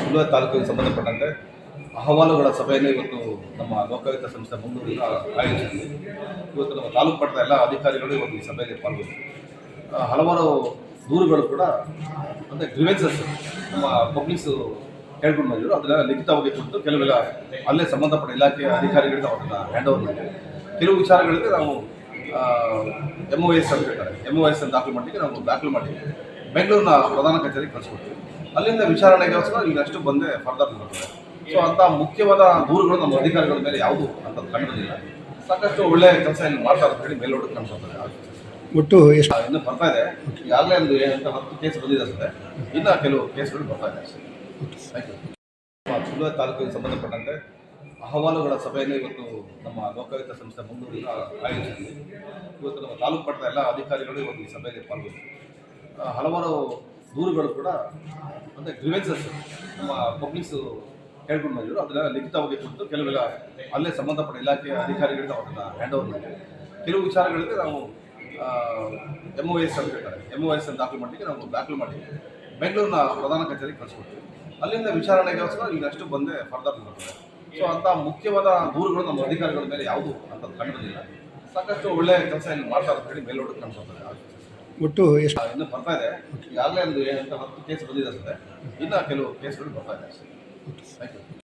ಸುಳ್ಯ ತಾಲೂಕಿಗೆ ಸಂಬಂಧಪಟ್ಟಂತೆ ಅಹವಾಲುಗಳ ಸಭೆಯನ್ನು ಇವತ್ತು ನಮ್ಮ ಲೋಕಾಯುಕ್ತ ಸಂಸ್ಥೆ ಮಂಗಳೂರಿನ ಆಯೋಜಿಸಿದೆ ಇವತ್ತು ನಮ್ಮ ತಾಲೂಕು ಮಟ್ಟದ ಎಲ್ಲ ಅಧಿಕಾರಿಗಳು ಇವತ್ತು ಈ ಸಭೆಯಲ್ಲಿ ಪಾಲ್ಗೊಂಡು ಹಲವಾರು ದೂರುಗಳು ಕೂಡ, ಅಂದರೆ ಗ್ರಿವೆನ್ಸಸ್ ನಮ್ಮ ಪಬ್ಲಿಕ್ಸು ಹೇಳ್ಕೊಂಡು ಬಂದಿದ್ರು ಅದನ್ನ ಲಿಖಿತವಾಗಿ ಕೊಟ್ಟು ಕೆಲವೆಲ್ಲ ಅಲ್ಲೇ ಸಂಬಂಧಪಟ್ಟ ಇಲಾಖೆಯ ಅಧಿಕಾರಿಗಳಿಗೆ ನಾವು ಅದನ್ನು ಹ್ಯಾಂಡ್ ಓವರ್ ಕೆಲವು ವಿಚಾರಗಳಿಗೆ ನಾವು ಎಂ ಒ ಎಸ್ ಅಂತ ಹೇಳ್ತಾರೆ. ಎಂ ಒ ಎಸ್ ದಾಖಲು ಮಾಡಲಿಕ್ಕೆ ನಾವು ದಾಖಲು ಮಾಡಿ ಬೆಂಗಳೂರಿನ ಪ್ರಧಾನ ಕಚೇರಿಗೆ ಕಳಿಸ್ಕೊಡ್ತೀವಿ. ಅಲ್ಲಿಂದ ವಿಚಾರಣೆಗೋಸ್ಕರ ಈಗ ಅಷ್ಟು ಬಂದೇ ಫರ್ದರ್ ಬರ್ತದೆ ಸೊ ಅಂತ ಮುಖ್ಯವಾದ ದೂರುಗಳು ನಮ್ಮ ಅಧಿಕಾರಿಗಳ ಮೇಲೆ ಯಾವುದು ಅಂತ ಕಂಡಿಲ್ಲ ಸಾಕಷ್ಟು ಒಳ್ಳೆ ಕೆಲಸ ಇಲ್ಲಿ ಮಾಡ್ತಾರೆ ಅಂತ ಹೇಳಿ ಮೇಲ್ನೋಟಕ್ಕೆ ಕಾಣಿಸ್ತಾರೆ ಒಟ್ಟು ಎಷ್ಟು? ಇನ್ನು ಬರ್ತಾ ಇದೆ. ಈಗಾಗಲೇ ಒಂದು ಎಂಟು ಹತ್ತು ಕೇಸ್ ಬಂದಿದೆ ಅಷ್ಟೇ. ಇನ್ನು ಕೆಲವು ಕೇಸ್ಗಳು ಬರ್ತಾ ಇದೆ ಅಷ್ಟೇ. ಥ್ಯಾಂಕ್ ಯು ಸುಳ್ಯ ತಾಲೂಕಿಗೆ ಸಂಬಂಧಪಟ್ಟಂತೆ ಅಹವಾಲುಗಳ ಸಭೆಯನ್ನು ಇವತ್ತು ನಮ್ಮ ಲೋಕಾಯುಕ್ತ ಸಂಸ್ಥೆ ಮಂಗಳೂರಿನ ಆಯೋಜಿಸಿದೆ ಇವತ್ತು ನಮ್ಮ ತಾಲೂಕು ಪಟ್ಟದ ಎಲ್ಲ ಅಧಿಕಾರಿಗಳು ಇವತ್ತು ಈ ಸಭೆಯಲ್ಲಿ ಪಾಲ್ಗೊಂಡು ಆ, ಹಲವಾರು ದೂರುಗಳು ಕೂಡ ಅಂದರೆ ಗ್ರಿವೆನ್ಸಸ್ ನಮ್ಮ ಪಬ್ಲಿಕ್ಸು ಹೇಳ್ಕೊಂಡು ಬಂದಿದ್ರು. ಅದನ್ನ ಲಿಖಿತವಾಗಿ ಕೊಟ್ಟು ಕೆಲವೆಲ್ಲ ಅಲ್ಲೇ ಸಂಬಂಧಪಟ್ಟ ಇಲಾಖೆಯ ಅಧಿಕಾರಿಗಳಿಗೆ ನಾವು ಅದನ್ನು ಹ್ಯಾಂಡ್ ಓವರ್ ಮಾಡಿದ್ವಿ ಕೆಲವು ವಿಚಾರಗಳಿಗೆ ನಾವು ಎಂ ಒ ಎಸ್ ಅಂತ ಹೇಳ್ತಾರೆ. ಎಂ ಒ ಎಸ್ ಅನ್ನು ದಾಖಲು ಮಾಡಲಿಕ್ಕೆ ನಾವು ದಾಖಲು ಮಾಡಿ ಬೆಂಗಳೂರಿನ ಪ್ರಧಾನ ಕಚೇರಿಗೆ ಕಳಿಸ್ಕೊಡ್ತೀವಿ. ಅಲ್ಲಿಂದ ವಿಚಾರಣೆಗೋಸ್ಕರ ಈಗ ಅಷ್ಟು ಬಂದೆ ಫರ್ದರ್ ಬರ್ತದೆ ಸೊ ಅಂತ ಮುಖ್ಯವಾದ ದೂರುಗಳು ನಮ್ಮ ಅಧಿಕಾರಿಗಳ ಮೇಲೆ ಯಾವುದು ಅಂತ ಕಂಡಿಲ್ಲ ಸಾಕಷ್ಟು ಒಳ್ಳೆಯ ಕೆಲಸ ಇಲ್ಲಿ ಮಾಡ್ತಾರೆ ಅಂತ ಹೇಳಿ ಮೇಲ್ನೋಟಕ್ಕೆ ಕಾಣಿಸ್ತಾರೆ ಒಟ್ಟು ಎಷ್ಟು? ಇನ್ನು ಬರ್ತಾ ಇದೆ. ಈಗಾಗಲೇ ಒಂದು ಏನಂತ ಹತ್ತು ಕೇಸ್ ಬಂದಿದೆ ಅಷ್ಟೇ. ಇನ್ನೂ ಕೆಲವು ಕೇಸ್ಗಳು ಬರ್ತಾ ಇದೆ ಅಷ್ಟೇ. Thank you